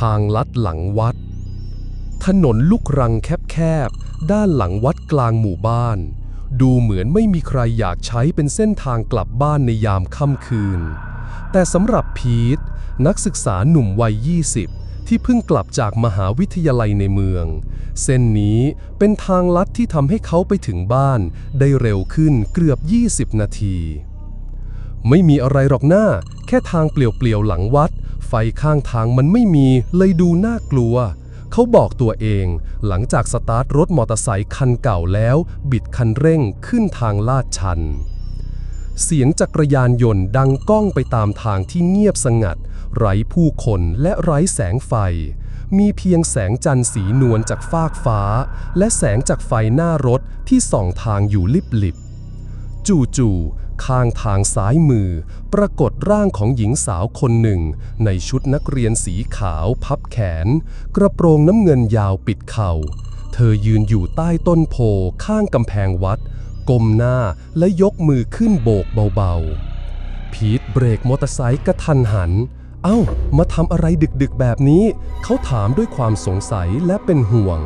ทางลัดหลังวัด ถนนลูกรังแคบๆ ด้านหลังวัดกลางหมู่บ้าน ดูเหมือนไม่มีใครอยากใช้เป็นเส้นทางกลับบ้านในยามค่ำคืน แต่สำหรับพีทนักศึกษาหนุ่มวัย 20 ที่เพิ่งกลับจากมหาวิทยาลัยในเมือง เส้นนี้เป็นทางลัดที่ทำให้เขาไปถึงบ้าน ได้เร็วขึ้นเกือบ 20 นาที ไม่มีอะไรหรอกหน้า แค่ทางเปลี่ยวๆหลังวัด ไฟข้างทางมันไม่มีเลยดูน่ากลัว เขาบอกตัวเองหลังจากสตาร์ทรถมอเตอร์ไซค์คันเก่าแล้ว บิดคันเร่งขึ้นทางลาดชัน เสียงจักรยานยนต์ดังก้องไปตามทางที่เงียบสงัด ไร้ผู้คนและไร้แสงไฟ มีเพียงแสงจันทร์สีนวลจากฟากฟ้า และแสงจากไฟหน้ารถที่ส่องทางอยู่ลิบๆจู่ๆ ข้างทางซ้ายมือ ปรากฏร่างของหญิงสาวคนหนึ่ง ในชุดนักเรียนสีขาวพับแขน กระโปรงน้ำเงินยาวปิดเข่า เธอยืนอยู่ใต้ต้นโพข้างกำแพงวัด ก้มหน้าและยกมือขึ้นโบกเบาๆ พีทเบรกมอเตอร์ไซค์กระทันหัน เอ้า มาทำอะไรดึกๆแบบนี้ เขาถามด้วยความสงสัยและเป็นห่วง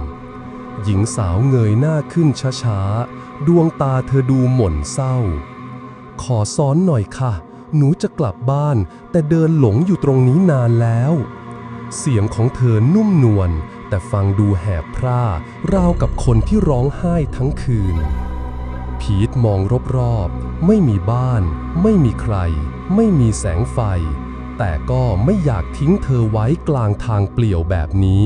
หญิงสาวเงยหน้าขึ้นช้าๆ ดวงตาเธอดูหม่นเศร้า ขอซ้อนหน่อยค่ะ หนูจะกลับบ้าน แต่เดินหลงอยู่ตรงนี้นานแล้ว เสียงของเธอนุ่มนวลแต่ฟังดูแหบพร่าราวกับคนที่ร้องไห้ทั้งคืน พีทมองรอบๆ ไม่มีบ้าน ไม่มีใคร ไม่มีแสงไฟ แต่ก็ไม่อยากทิ้งเธอไว้กลางทางเปลี่ยวแบบนี้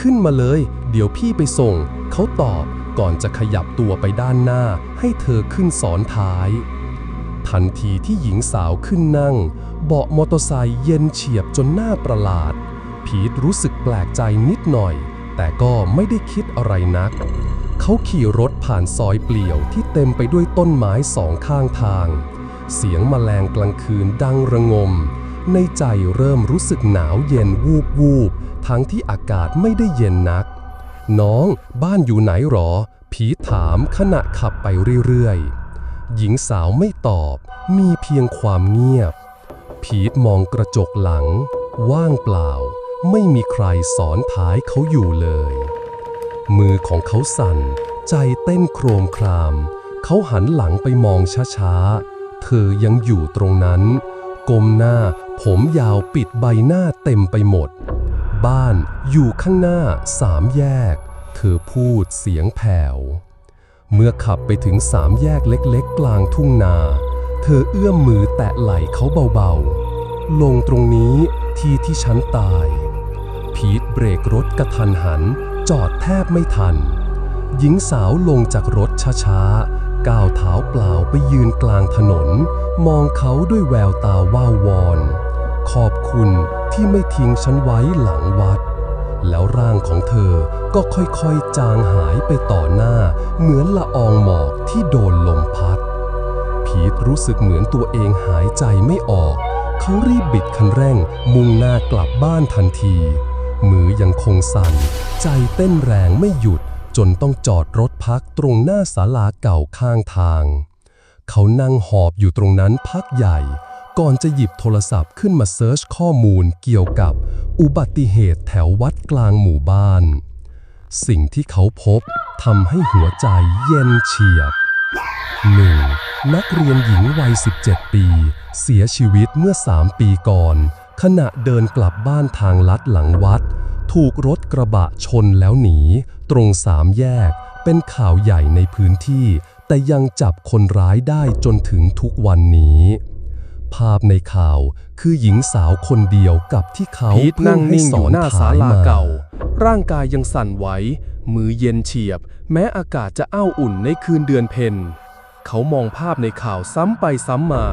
ขึ้นมาเลย เดี๋ยวพี่ไปส่ง เขาตอบก่อนจะขยับตัวไปด้านหน้าให้เธอขึ้นซ้อนท้าย ทันทีที่หญิงสาวขึ้นนั่ง เบาะมอเตอร์ไซค์เย็นเฉียบจนหน้าประหลาด พีทรู้สึกแปลกใจนิดหน่อย แต่ก็ไม่ได้คิดอะไรนัก เขาขี่รถผ่านซอยเปลี่ยวที่เต็มไปด้วยต้นไม้สองข้างทาง เสียงแมลงกลางคืนดังระงม ในใจเริ่มรู้สึกหนาวเย็นวูบวูบทั้งที่อากาศไม่ได้เย็นนัก น้อง บ้านอยู่ไหนหรอ พีทถามขณะขับไปเรื่อยๆ หญิงสาวไม่ตอบมีเพียงความเงียบ พีทมองกระจกหลัง ว่างเปล่า ไม่มีใครสอนท้ายเขาอยู่เลย มือของเขาสั่น ใจเต้นโครมคราม เขาหันหลังไปมองช้าๆ เธอยังอยู่ตรงนั้นกลมหน้าผมยาวปิดใบหน้าเต็มไปหมด บ้านอยู่ข้างหน้าสามแยก เธอพูดเสียงแผ่ว เมื่อขับไปถึงสามแยกเล็กๆ กลางทุ่งนา เธอเอื้อมมือแตะไหล่เขาเบาๆ ลงตรงนี้ที่ที่ฉันตาย พีทเบรกรถกระทันหัน จอดแทบไม่ทัน หญิงสาวลงจากรถช้าๆ ก้าวเท้าเปล่าไปยืนกลางถนน มองเขาด้วยแววตาว่าวอน ขอบคุณที่ไม่ทิ้งฉันไว้หลังวัด แล้วร่างของเธอก็ค่อยๆ จางหายไปต่อหน้า เหมือนละอองหมอกที่โดนลมพัด พีทรู้สึกเหมือนตัวเองหายใจไม่ออก เขารีบบิดคันเร่ง มุ่งหน้ากลับบ้านทันที มือยังคงสั่น ใจเต้นแรงไม่หยุด จนต้องจอดรถพักตรงหน้าศาลาเก่าข้างทาง เขานั่งหอบอยู่ตรงนั้นพักใหญ่ ก่อนจะหยิบโทรศัพท์ขึ้นมาเซิร์ชข้อมูลเกี่ยวกับอุบัติเหตุแถววัดกลางหมู่บ้าน สิ่งที่เขาพบทำให้หัวใจเย็นเฉียบ 1. นักเรียนหญิงวัย 17 ปี เสียชีวิตเมื่อ 3 ปีก่อน ขณะเดินกลับบ้านทางลัดหลังวัด ถูกรถกระบะชนแล้วหนี ตรงสามแยก เป็นข่าวใหญ่ในพื้นที่ แต่ยังจับคนร้ายได้จนถึงทุกวันนี้ ภาพในข่าวคือหญิงสาวคนเดียวกับที่เขาพีทนั่งนิ่งอยู่หน้าศาลาเก่ามร่างกายยังสั่นไหว มือเย็นเฉียบ แม้อากาศจะอ้าวอุ่นในคืนเดือนเพ็ญเขามองภาพในข่าวซ้ำไปซ้ำมา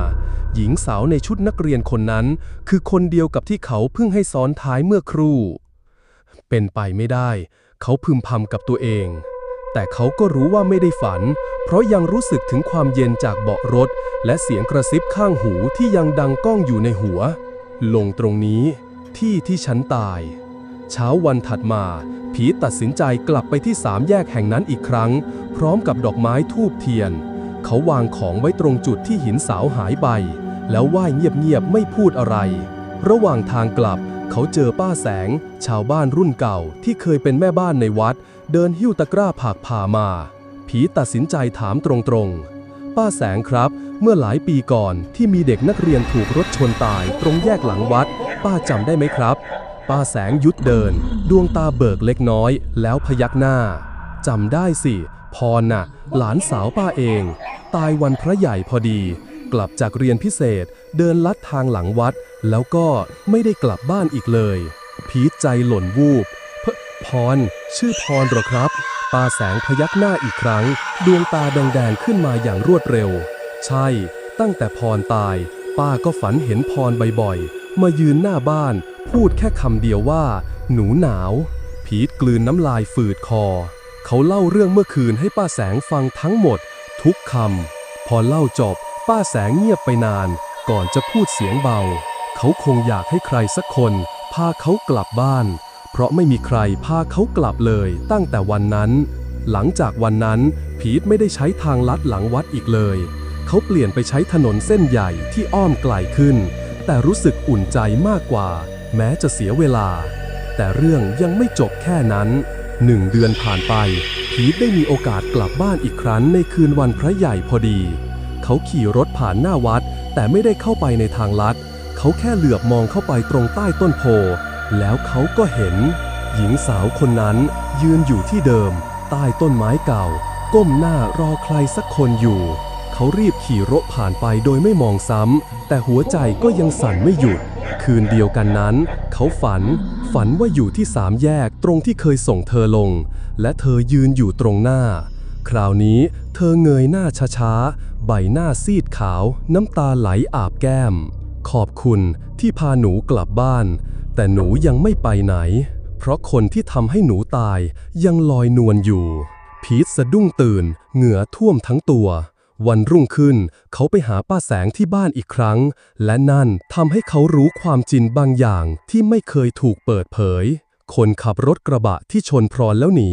หญิงสาวในชุดนักเรียนคนนั้น คือคนเดียวกับที่เขาเพิ่งให้ซ้อนท้ายเมื่อครู่ เป็นไปไม่ได้ เขาพึมพำกับตัวเอง แต่เขาก็รู้ว่าไม่ได้ฝัน เพราะยังรู้สึกถึงความเย็นจากเบาะรถ และเสียงกระซิบข้างหูที่ยังดังก้องอยู่ในหัว ลงตรงนี้ ที่ที่ฉันตาย เช้าวันถัดมา ผีตัดสินใจกลับไปที่สามแยกแห่งนั้นอีกครั้ง พร้อมกับดอกไม้ทูบเทียน เขาวางของไว้ตรงจุดที่หินสาวหายไป แล้วไหว้เงียบๆไม่พูดอะไร ระหว่างทางกลับเขาเจอป้าแสง ชาวบ้านรุ่นเก่าที่เคยเป็นแม่บ้านในวัด เดินหิ้วตะกร้าผักผ่ามา ผีตัดสินใจถามตรงๆ ป้าแสงครับ เมื่อหลายปีก่อนที่มีเด็กนักเรียนถูกรถชนตายตรงแยกหลังวัด ป้าจำได้ไหมครับ ป้าแสงยุดเดิน ดวงตาเบิกเล็กน้อย แล้วพยักหน้าจำได้สิพรน่ะ หลานสาวป้าเอง ตายวันพระใหญ่พอดี กลับจากเรียนพิเศษ เดินลัดทางหลังวัด แล้วก็ไม่ได้กลับบ้านอีกเลย พีทใจหล่นวูบ พร ชื่อพรเหรอครับป้าแสงพยักหน้าอีกครั้ง ดวงตาแดงๆขึ้นมาอย่างรวดเร็ว ใช่ ตั้งแต่พรตาย ป้าก็ฝันเห็นพรบ่อยๆ มายืนหน้าบ้าน พูดแค่คำเดียวว่า หนูหนาว พีทกลืนน้ำลายฝืดคอ เขาเล่าเรื่องเมื่อคืนให้ป้าแสงฟังทั้งหมด ทุกคำพอเล่าจบ ป้าแสงเงียบไปนาน ก่อนจะพูดเสียงเบา เขาคงอยากให้ใครสักคน พาเขากลับบ้าน เพราะไม่มีใครพาเขากลับเลยตั้งแต่วันนั้น หลังจากวันนั้น พีทไม่ได้ใช้ทางลัดหลังวัดอีกเลย เขาเปลี่ยนไปใช้ถนนเส้นใหญ่ที่อ้อมไกลขึ้น แต่รู้สึกอุ่นใจมากกว่า แม้จะเสียเวลา แต่เรื่องยังไม่จบแค่นั้นหนึ่งเดือนผ่านไป พีทได้มีโอกาสกลับบ้านอีกครั้งในคืนวันพระใหญ่พอดี เขาขี่รถผ่านหน้าวัด แต่ไม่ได้เข้าไปในทางลัด เขาแค่เหลือบมองเข้าไปตรงใต้ต้นโพ แล้วเขาก็เห็น หญิงสาวคนนั้นยืนอยู่ที่เดิม ใต้ต้นไม้เก่า ก้มหน้ารอใครสักคนอยู่ เขารีบขี่รถผ่านไปโดยไม่มองซ้ำ แต่หัวใจก็ยังสั่นไม่หยุด คืนเดียวกันนั้น เขาฝัน ฝันว่าอยู่ที่สามแยกตรงที่เคยส่งเธอลง และเธอยืนอยู่ตรงหน้า คราวนี้เธอเงยหน้าช้าๆ ใบหน้าซีดขาว น้ำตาไหลอาบแก้ม ขอบคุณที่พาหนูกลับบ้าน แต่หนูยังไม่ไปไหน เพราะคนที่ทำให้หนูตายยังลอยนวลอยู่ พีทสะดุ้งตื่น เหงื่อท่วมทั้งตัว วันรุ่งขึ้นเขาไปหาป้าแสงที่บ้านอีกครั้ง และนั่นทำให้เขารู้ความจริงบางอย่างที่ไม่เคยถูกเปิดเผย คนขับรถกระบะที่ชนพรแล้วหนี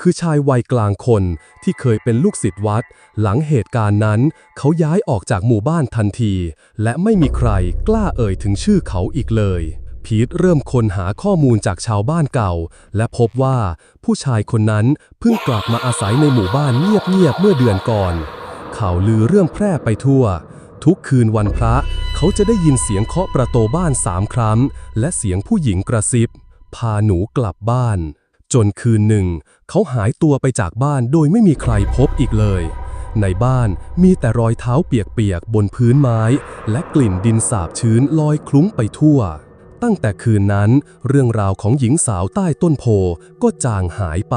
คือชายวัยกลางคนที่เคยเป็นลูกศิษย์วัด หลังเหตุการณ์นั้น เขาย้ายออกจากหมู่บ้านทันที และไม่มีใครกล้าเอ่ยถึงชื่อเขาอีกเลย พีทเริ่มค้นหาข้อมูลจากชาวบ้านเก่า และพบว่าผู้ชายคนนั้นเพิ่งกลับมาอาศัยในหมู่บ้านเงียบๆเมื่อเดือนก่อน ข่าวลือเรื่องแพร่ไปทั่ว ทุกคืนวันพระ เขาจะได้ยินเสียงเคาะประตูบ้านสามครั้ง และเสียงผู้หญิงกระซิบ พาหนูกลับบ้าน จนคืนหนึ่ง เขาหายตัวไปจากบ้านโดยไม่มีใครพบอีกเลยในบ้านมีแต่รอยเท้าเปียกๆบนพื้นไม้ และกลิ่นดินสาบชื้นลอยคลุ้งไปทั่ว ตั้งแต่คืนนั้น เรื่องราวของหญิงสาวใต้ต้นโพก็จางหายไป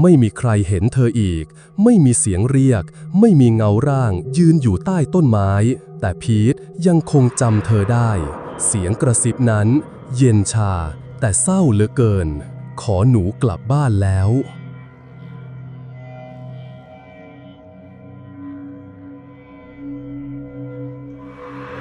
ไม่มีใครเห็นเธออีก ไม่มีเสียงเรียก ไม่มีเงาร่างยืนอยู่ใต้ต้นไม้ แต่พีทยังคงจำเธอได้ เสียงกระซิบนั้น เย็นชา แต่เศร้าเหลือเกิน ขอหนูกลับบ้านแล้ว